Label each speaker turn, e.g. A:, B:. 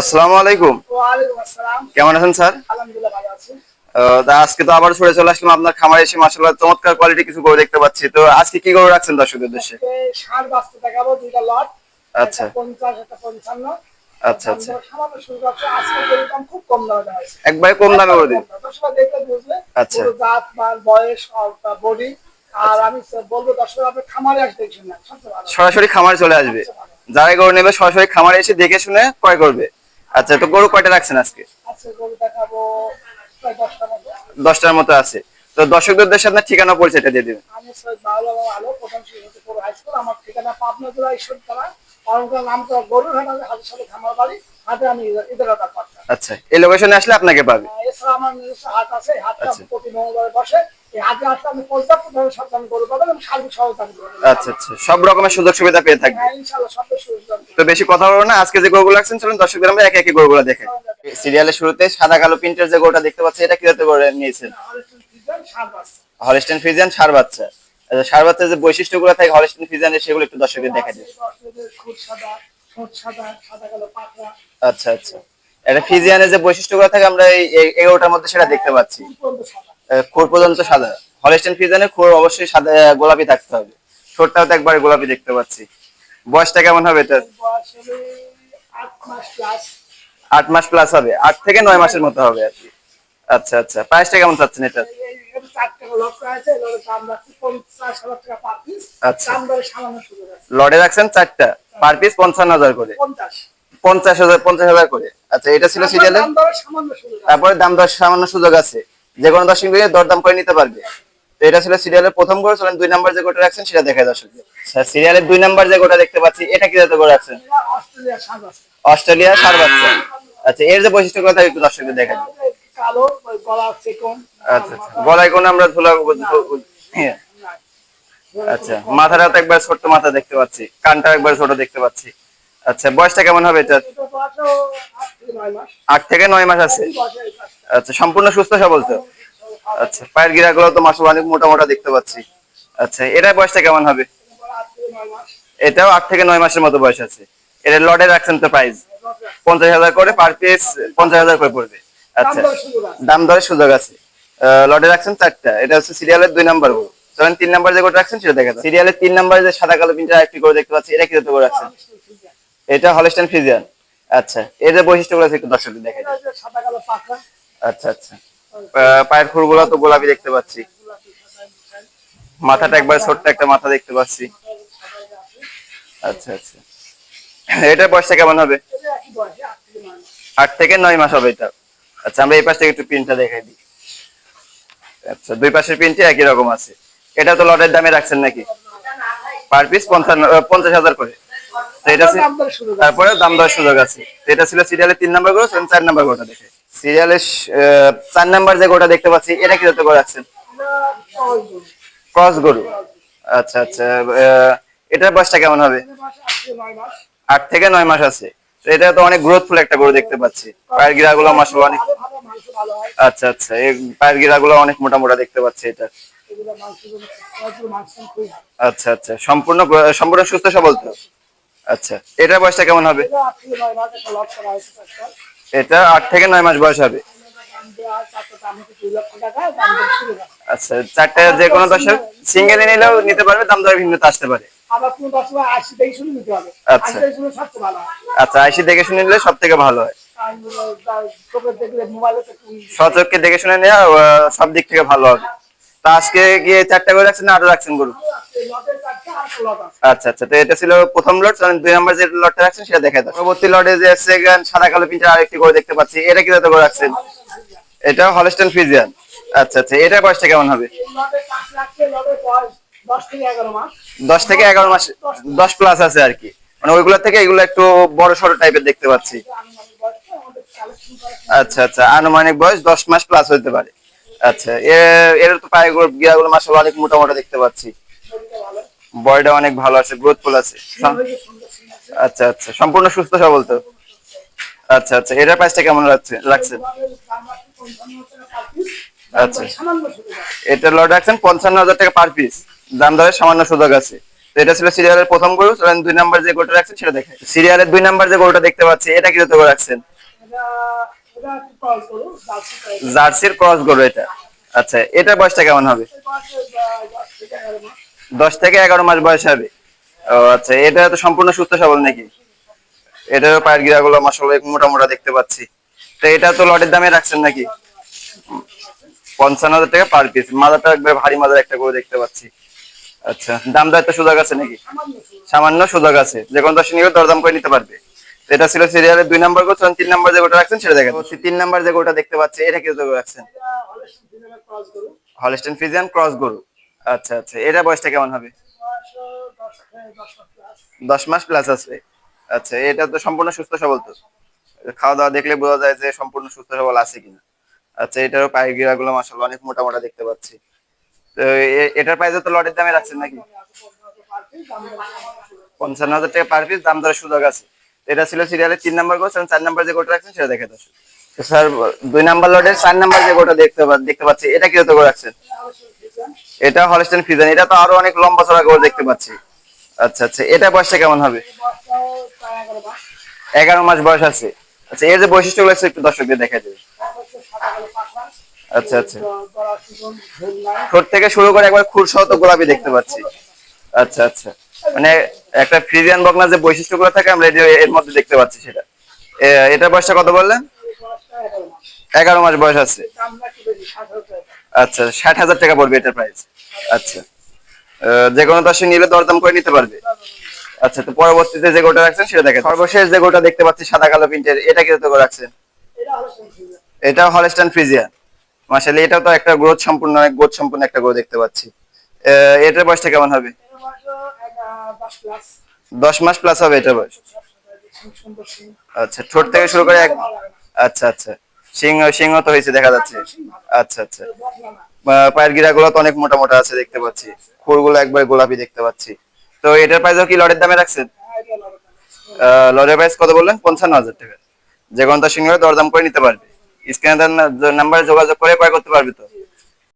A: আসসালামু আলাইকুম। কেমন আছেন স্যার? আজকে তো আবার ছড়ে চলে আসলাম আপনার খামারে এসে মাসাল্লাহ চমৎকার কোয়ালিটি কিছু গরু দেখতে পাচ্ছি। তো আজকে কি গরু রাখছেন দর্শকদের উদ্দেশ্যে? আচ্ছা। আচ্ছা আচ্ছা। একবারে কম দামে করে দিন।
B: দর্শকরা দেখলে বুঝলে
A: আচ্ছা।
B: জাত বয়স বডি আর আমি বলব দর্শক আপনি খামারে আসতে দেখছেন না সবচেয়ে ভালো।
A: সরাসরি খামারে চলে আসবে। যারা গরু নেবে সরাসরি খামারে এসে দেখে শুনে ক্রয় করবে। আচ্ছা তো গরু কয়টা রাখছেন আজকে? দশটার মতো। আছে। তো দর্শকদের আপনার ঠিকানা পরিচয়টা দিয়ে দিবেন।
B: আমি সৈয়দ বাউলা আলো প্রধান শিক্ষক পুরো হাই স্কুল। আমার ঠিকানা পাবনা জেলা ঈশ্বরতলা তো গরুর হাট হাতের সাথে খামার বাড়ি। হাটে আমি
A: আচ্ছা এই লোকেশনে আসলে আপনাকে পাবে।
B: এছাড়া আমার নিজস্ব হাট আছে হাটটা
A: আচ্ছা।
B: প্রতি মঙ্গলবারে বসে। এই হাটে আসলে আপনি পর্যাপ্ত ধরনের সন্তান গরু পাবেন এবং সার্বিক সহযোগিতা
A: আচ্ছা আচ্ছা। সব রকমের সুযোগ সুবিধা পেয়ে থাকবে।
B: হ্যাঁ সব সুযোগ
A: তো বেশি কথা বলব না। আজকে যে গরুগুলো রাখছেন চলুন দর্শকদের আমরা একে একে গরুগুলো দেখে সিরিয়ালের শুরুতে সাদা কালো প্রিন্টের যে গরুটা দেখতে পাচ্ছি এটা কীভাবে করে নিয়েছেন? হলিস্টেন ফিজিয়ান সার বাচ্চা। আচ্ছা, সার বাচ্চার যে বৈশিষ্ট্যগুলো থাকে হলিস্টেন সেগুলো একটু দর্শকদের দেখা আচ্ছা আচ্ছা। এটা ফিজিয়ানের যে বৈশিষ্ট্যগুলো থাকে আমরা এই এই মধ্যে সেটা দেখতে পাচ্ছি। খুর পর্যন্ত সাদা। হলিস্টেন ফিজিয়ানের খুর অবশ্যই সাদা গোলাপি থাকতে হবে। ঠোঁটটাও তো একবারে গোলাপি দেখতে পাচ্ছি। বয়সটা কেমন হবে এটা
B: আট মাস প্লাস
A: হবে। আট থেকে নয় মাসের মতো হবে আর কি। আচ্ছা আচ্ছা। প্রাইসটা কেমন চাচ্ছেন এটা আচ্ছা। রাখছেন চারটা। পার পিস পঞ্চান্ন হাজার করে।
B: পঞ্চাশ
A: হাজার পঞ্চাশ হাজার করে। আচ্ছা এটা ছিল সিরিয়ালে
B: দাম দরে সামান্য সুযোগ আছে।
A: তারপরে দাম দর সামান্য সুযোগ আছে। যে কোনো দর্শক দরদাম করে নিতে পারবে। তো এটা ছিল সিরিয়ালের প্রথম করে চলেন দুই নাম্বার যে গোটা রাখছেন সেটা দেখা দর্শক সিরিয়ালের দুই নাম্বার যে গোটা দেখতে পাচ্ছি, এটা কি রাখছেন?
B: অস্ট্রেলিয়ার আছে
A: অস্ট্রেলিয়া সার বাচ্চা। আচ্ছা এর যে বৈশিষ্ট্য কথা একটু দর্শকদের দেখা
B: কালো গলা
A: আচ্ছা গলায় কোনো আমরা ধুলা হ্যাঁ আচ্ছা মাথাটা তো একবার ছোট্ট মাথা দেখতে পাচ্ছি কানটা একবার ছোট দেখতে পাচ্ছি। আচ্ছা বয়সটা কেমন হবে এটা
B: আট থেকে নয় মাস
A: আছে। আচ্ছা সম্পূর্ণ সুস্থ সবল তো? আচ্ছা পায়ের গিরা গুলো তো মাসল অনেক মোটা মোটা দেখতে পাচ্ছি। আচ্ছা এটার বয়সটা কেমন হবে? এটাও আট থেকে নয় মাসের মতো বয়স আছে। এটা লডে রাখছেন তো প্রাইস পঞ্চাশ হাজার করে পার পিস পঞ্চাশ হাজার করে পড়বে। আচ্ছা
B: দাম সুযোগ আছে।
A: দাম দরের সুযোগ আছে। লডে রাখছেন চারটা। এটা হচ্ছে সিরিয়ালের দুই নাম্বার গরু। চলেন তিন নাম্বার যে গোটা রাখছেন সেটা দেখা যায় সিরিয়ালের তিন নাম্বার যে সাদা কালো পিনটা একটি করে দেখতে পাচ্ছি এটা কি করে রাখছেন? এটা হলিস্টান ফিজিয়ান আচ্ছা এর যে বৈশিষ্ট্যগুলো আছে একটু দর্শকদের দেখা
B: কালো
A: আচ্ছা আচ্ছা। পায়ের খুরগুলো তো গোলাপি দেখতে পাচ্ছি। মাথাটা একবার ছোট্ট একটা মাথা দেখতে পাচ্ছি। আচ্ছা আচ্ছা। এটার বয়সটা কেমন হবে?
B: আট থেকে
A: নয়
B: মাস
A: হবে এটা। আচ্ছা আমরা এই পাশ থেকে একটু প্রিন্টটা দেখাই দিই। আচ্ছা দুই পাশের প্রিন্টই একই রকম আছে। এটা তো লটের দামে রাখছেন নাকি? পার পিস পঞ্চান্ন পঞ্চাশ হাজার করে। এটা। তারপরে দাম দেওয়ার সুযোগ আছে। এটা ছিল সিরিয়ালের তিন নাম্বার সেখানে চার নাম্বার গোটা দেখে। সিরিয়ালের চার নাম্বার যে গোটা দেখতে পাচ্ছি, এটা কি
B: এটা গরু।
A: ক্রস গরু। আচ্ছা আচ্ছা এটার বয়সটা কেমন হবে?
B: আট থেকে নয় মাস
A: আছে। এটা তো অনেক গ্রোথফুল একটা গরু দেখতে পাচ্ছি। পায়ের গিরা গুলো অনেক
B: মাংস হয়
A: আচ্ছা আচ্ছা এই পায়ের গিরা গুলো অনেক মোটা মোটা দেখতে পাচ্ছি এটা। আচ্ছা আচ্ছা সম্পূর্ণ সম্পূর্ণ সুস্থ সবল তো? আচ্ছা এটার বয়সটা কেমন হবে?
B: এটা আট থেকে নয় মাস
A: বয়স হবে। আচ্ছা চারটে যে কোনো দর্শক সিঙ্গেলে নিলেও নিতে পারবে, দাম দর ভিন্নতা আসতে পারে
B: আশি
A: আচ্ছা।
B: আশি
A: আচ্ছা আইসি দেখে শুনে নিলে সব থেকে ভালো হয় সচককে দেখে শুনে নেওয়া সব দিক থেকে ভালো হবে তা আজকে গিয়ে চারটা করে রাখছেন না আরও রাখছেন গরু? আচ্ছা আচ্ছা তো এটা ছিল প্রথম লট দুই নম্বর যে লটটা রাখছেন সেটা দেখা দাও। পরবর্তী লটে যে সেকেন্ড সাদা কালো পিনটা আরেকটি করে দেখতে পাচ্ছি। এটা কি করে রাখছেন? এটা হলস্টেন ফিজিয়ান আচ্ছা আচ্ছা এটার বয়সটা কেমন হবে?
B: দশ থেকে এগারো মাস,
A: দশ প্লাস আছে আর কি। মানে ওইগুলো থেকে এগুলো একটু বড় সড়ো টাইপের দেখতে পাচ্ছি। আচ্ছা আচ্ছা আনুমানিক বয়স দশ মাস প্লাস হতে পারে। আচ্ছা এর তো পায়ে গিয়াগুলো মাসাল অনেক মোটা দেখতে পাচ্ছি। অনেক ভালো আছে আছে। আচ্ছা আচ্ছা সম্পূর্ণ সুস্থ, সবল তো? আচ্ছা আচ্ছা এটার প্রাইসটা কেমন
B: পার পিস
A: আচ্ছা। এটা লট রাখছেন পঞ্চান্ন হাজার টাকা পার পিস দাম দরে সামান্য সুযোগ আছে। এটা ছিল সিরিয়ালের প্রথম গরু দুই নাম্বার যে গরুটা রাখছেন সেটা দেখে সিরিয়ালের দুই নাম্বার যে গরুটা দেখতে পাচ্ছি, এটা কি রাখছেন? জার্সির ক্রস গরু এটা। আচ্ছা এটার বয়সটা কেমন হবে?
B: দশ থেকে এগারো মাস।
A: বয়স হবে। ও আচ্ছা এটা তো সম্পূর্ণ সুস্থ সবল নাকি? এটারও পায়ের গিরাগুলো মাসাল্লাহ মোটা মোটা দেখতে পাচ্ছি। তো এটা তো লটের দামে রাখছেন নাকি? পঞ্চান্ন হাজার টাকা পার পিস মাদারটা একবার ভারী মাদার একটা করে দেখতে পাচ্ছি। আচ্ছা দাম দর একটা সুযোগ আছে নাকি?
B: সামান্য
A: সুযোগ আছে। যে কোনো দশ নিয়ে দরদাম করে নিতে পারবে। এটা ছিল সিরিয়ালের দুই নাম্বার গোছ তিন নাম্বার যে গোটা রাখছেন সেটা দেখেন তো তিন নাম্বার যে গোটা দেখতে পাচ্ছি এটা কি রাখছেন?
B: হলস্টেন
A: ফিজিয়ান ক্রস গরু আচ্ছা আচ্ছা এটা বয়সটা কেমন হবে?
B: দশ মাস
A: প্লাস আছে। আচ্ছা এটা তো সম্পূর্ণ সুস্থ সবল তো। খাওয়া দাওয়া দেখলে বোঝা যায় যে সম্পূর্ণ সুস্থ সবল আছে কিনা। আচ্ছা এটারও পায়ের গিরাগুলো মাসাল্লাহ অনেক মোটা মোটা দেখতে পাচ্ছি। তো এ- এটার প্রাইস তো লটের দামে রাখছেন নাকি। পঞ্চান্ন হাজার টাকা পার পিস দাম দরের সুযোগ আছে। এটা ছিল সিরিয়ালের তিন নাম্বার গোছ চার নাম্বার যে গোটা রাখছেন সেটা দেখে দশ তো স্যার দুই নাম্বার লটের চার নাম্বার যে গোটা দেখতে দেখতে পাচ্ছি, এটা কি করে রাখছেন
B: এটা হলেস্টিন
A: ফিজান এটা তো আরও অনেক লম্বা চড়া গোল দেখতে পাচ্ছি আচ্ছা আচ্ছা এটা বয়সটা কেমন হবে
B: এগারো মাস।
A: বয়স আছে আচ্ছা এর যে বৈশিষ্ট্যগুলো আছে একটু দর্শকদের দেখা যাবে। আচ্ছা আচ্ছা। ঠোঁট থেকে শুরু করে একবার খুর সহ তো গোলাপি দেখতে পাচ্ছি আচ্ছা আচ্ছা মানে একটা ফ্রিজিয়ান বকনা যে বৈশিষ্ট্যগুলো থাকে, আমরা এর- মধ্যে দেখতে পাচ্ছি সেটা। এ- এটার বয়সটা কত বললেন?
B: এগারো মাস।
A: বয়স আছে। আচ্ছা ষাট হাজার টাকা পড়বে এটার প্রাইস আচ্ছা। যে কোনো দর্শক নিলে দরদাম করে নিতে পারবে। আচ্ছা তো পরবর্তীতে যে গোটা রাখছেন সেটা দেখেন সর্বশেষ যে গোটা দেখতে পাচ্ছি, সাদা কালো প্রিন্টের, এটা কি রাখছেন?
B: এটা হলেস্টিন।
A: এটা ফ্রিজিয়া মাসালে এটাও তো একটা গ্রোথ সম্পূর্ণ অনেক গ্রোথ সম্পূর্ণ একটা গরু দেখতে পাচ্ছি। এটার বয়সটা কেমন হবে?
B: দশ
A: মাস প্লাস হবে এটার বয়স? আচ্ছা ঠোঁট থেকে শুরু করে এক। আচ্ছা আচ্ছা। সিংহ সিংহ তো হয়েছে দেখা যাচ্ছে। আচ্ছা আচ্ছা। আহ, পায়ের গিরাগুলো তো অনেক মোটা মোটা আছে দেখতে পাচ্ছি। খুরগুলো একবার গোলাপি দেখতে পাচ্ছি। তো এটার প্রাইসও কি লটের দামে রাখছেন?
B: হ্যাঁ, এটা লড়ে না।
A: আহ, লটের প্রাইস কত বললেন? পঞ্চান্ন হাজার টাকা। যে কোনো তার সঙ্গে দরদাম করে নিতে পারবে। স্ক্যানে নাম্বারে যোগাযোগ করে ক্রয় করতে পারবে তো?